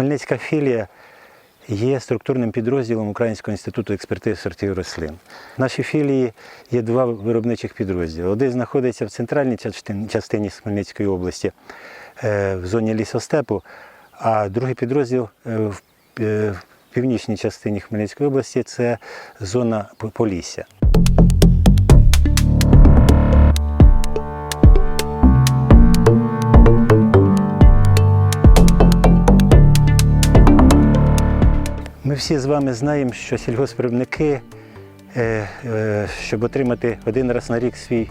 Хмельницька філія є структурним підрозділом Українського інституту експертизи сортів рослин. В нашій філії є два виробничих підрозділи. Один знаходиться в центральній частині Хмельницької області, е, в зоні лісостепу, а другий підрозділ е, в е, північній частині Хмельницької області це зона Полісся. Ми всі з вами знаємо, що сільгоспвиробники, е, е, щоб отримати один раз на рік свій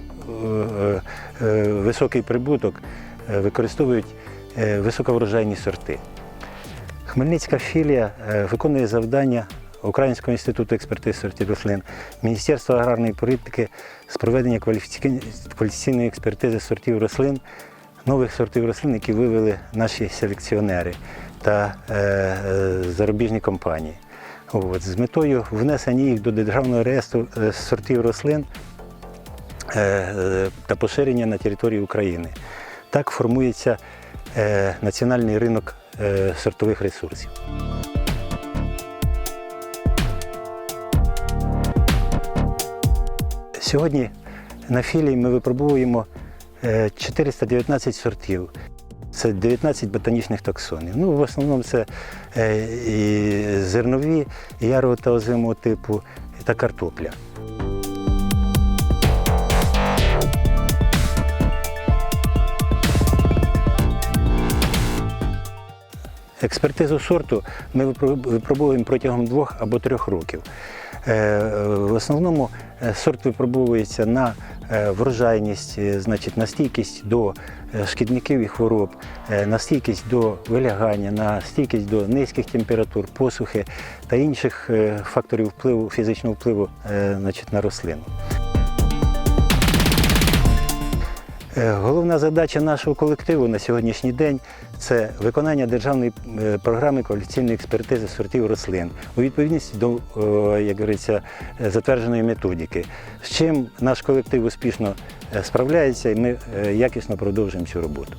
е, високий прибуток, використовують високоврожайні сорти. Хмельницька філія виконує завдання Українського інституту експертизи сортів рослин, Міністерства аграрної політики з проведення кваліфікаційної експертизи сортів рослин, нових сортів рослин, які вивели наші селекціонери та е, е, зарубіжні компанії. От, з метою внесення їх до Державного реєстру е, сортів рослин та поширення на території України. Так формується національний ринок сортових ресурсів. Сьогодні на філії ми випробуємо 419 сортів. Це 19 ботанічних таксонів. Ну, в основному це е, і зернові, ярого та озимого типу та картопля. Експертизу сорту ми випро- випробовуємо протягом двох або трьох років. Е, В основному е, сорт випробовується на е, врожайність, значить, на стійкість до шкідників і хвороб, на стійкість до вилягання, на стійкість до низьких температур, посухи та інших факторів впливу, фізичного впливу значить, на рослину. Головна задача нашого колективу на сьогоднішній день це виконання державної е, програми коаліційної експертизи сортів рослин у відповідності до, е, як говориться, е, затвердженої методики. З чим наш колектив успішно е, справляється, і ми е, якісно продовжуємо цю роботу.